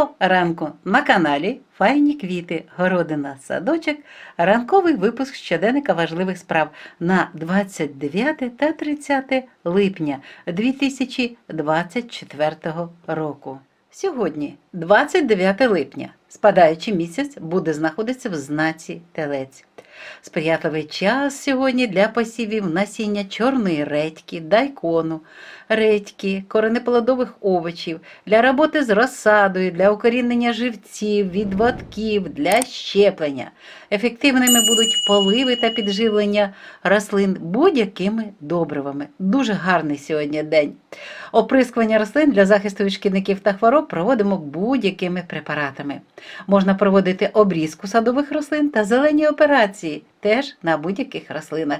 Доброго ранку. На каналі Файні квіти, городина, садочок, ранковий випуск щоденника важливих справ на 29 та 30 липня 2024 року. Сьогодні, 29 липня, спадаючий місяць буде знаходитися в знаці Телець. Сприятливий час сьогодні для посівів насіння чорної редьки, дайкону, редьки, коренеплодових овочів, для роботи з розсадою, для укорінення живців, відводків, для щеплення. Ефективними будуть поливи та підживлення рослин будь-якими добривами. Дуже гарний сьогодні день. Оприскування рослин для захисту від шкідників та хвороб проводимо будь-якими препаратами. Можна проводити обрізку садових рослин та зелені операції теж на будь-яких рослинах.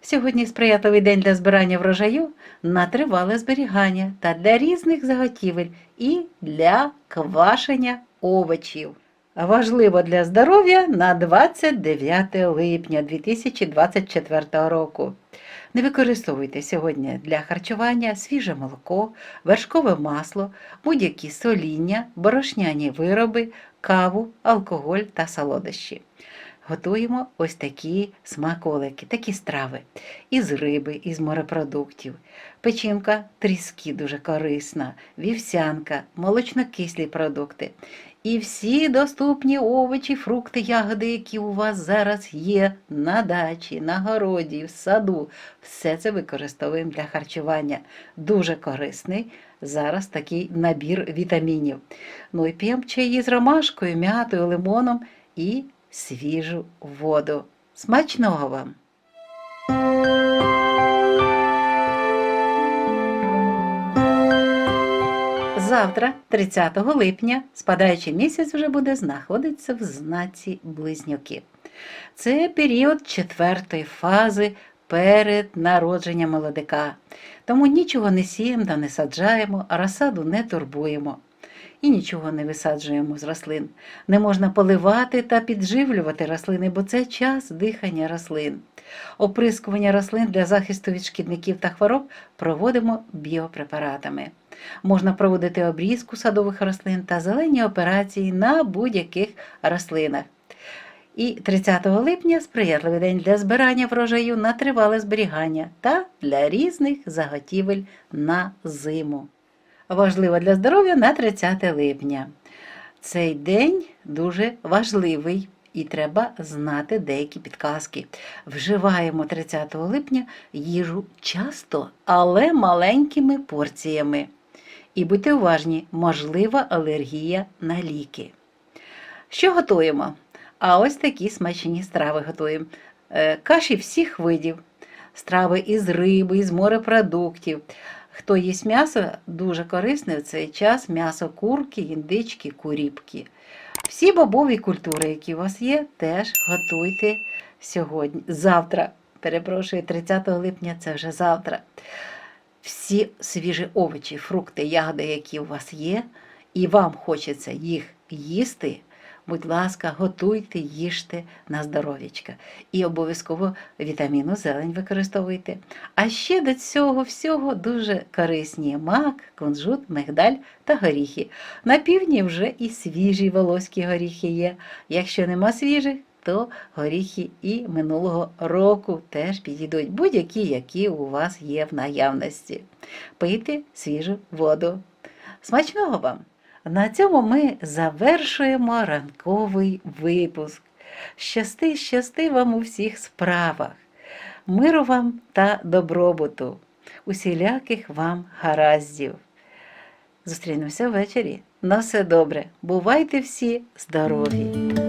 Сьогодні сприятливий день для збирання врожаю на тривале зберігання та для різних заготівель і для квашення овочів. Важливо для здоров'я на 29 липня 2024 року. Не використовуйте сьогодні для харчування свіже молоко, вершкове масло, будь-які соління, борошняні вироби, каву, алкоголь та солодощі. Готуємо ось такі смаколики, такі страви із риби, із морепродуктів. Печінка тріски дуже корисна, вівсянка, молочнокислі продукти. І всі доступні овочі, фрукти, ягоди, які у вас зараз є на дачі, на городі, в саду. Все це використовуємо для харчування. Дуже корисний зараз такий набір вітамінів. Ну і п'ємо чаї з ромашкою, м'ятою, лимоном і свіжу воду. Смачного вам! Завтра, 30 липня, спадаючий місяць вже буде знаходитися в знаці близнюки. Це період четвертої фази перед народженням молодика. Тому нічого не сіємо та не саджаємо, а розсаду не турбуємо. І нічого не висаджуємо з рослин. Не можна поливати та підживлювати рослини, бо це час дихання рослин. Оприскування рослин для захисту від шкідників та хвороб проводимо біопрепаратами. Можна проводити обрізку садових рослин та зелені операції на будь-яких рослинах. І 30 липня сприятливий день для збирання врожаю на тривале зберігання та для різних заготівель на зиму. Важливо для здоров'я на 30 липня. Цей день дуже важливий і треба знати деякі підказки. Вживаємо 30 липня їжу часто, але маленькими порціями. І будьте уважні, можлива алергія на ліки. Що готуємо? А ось такі смачні страви готуємо. Е, Каші всіх видів, страви із риби, із морепродуктів. Хто їсть м'ясо, дуже корисне в цей час м'ясо курки, індички, куріпки. Всі бобові культури, які у вас є, теж готуйте сьогодні. Завтра, перепрошую, 30 липня це вже завтра. Всі свіжі овочі, фрукти, ягоди, які у вас є, і вам хочеться їх їсти. Будь ласка, готуйте, їжте на здоров'ячка. І обов'язково вітаміну зелень використовуйте. А ще до цього всього дуже корисні мак, кунжут, мигдаль та горіхи. На півдні вже і свіжі волоські горіхи є. Якщо нема свіжих, то горіхи і минулого року теж підійдуть будь-які, які у вас є в наявності. Пийте свіжу воду. Смачного вам! На цьому ми завершуємо ранковий випуск. Щасти, щасти вам у всіх справах, миру вам та добробуту, усіляких вам гараздів. Зустрінемося ввечері. На все добре. Бувайте всі здорові!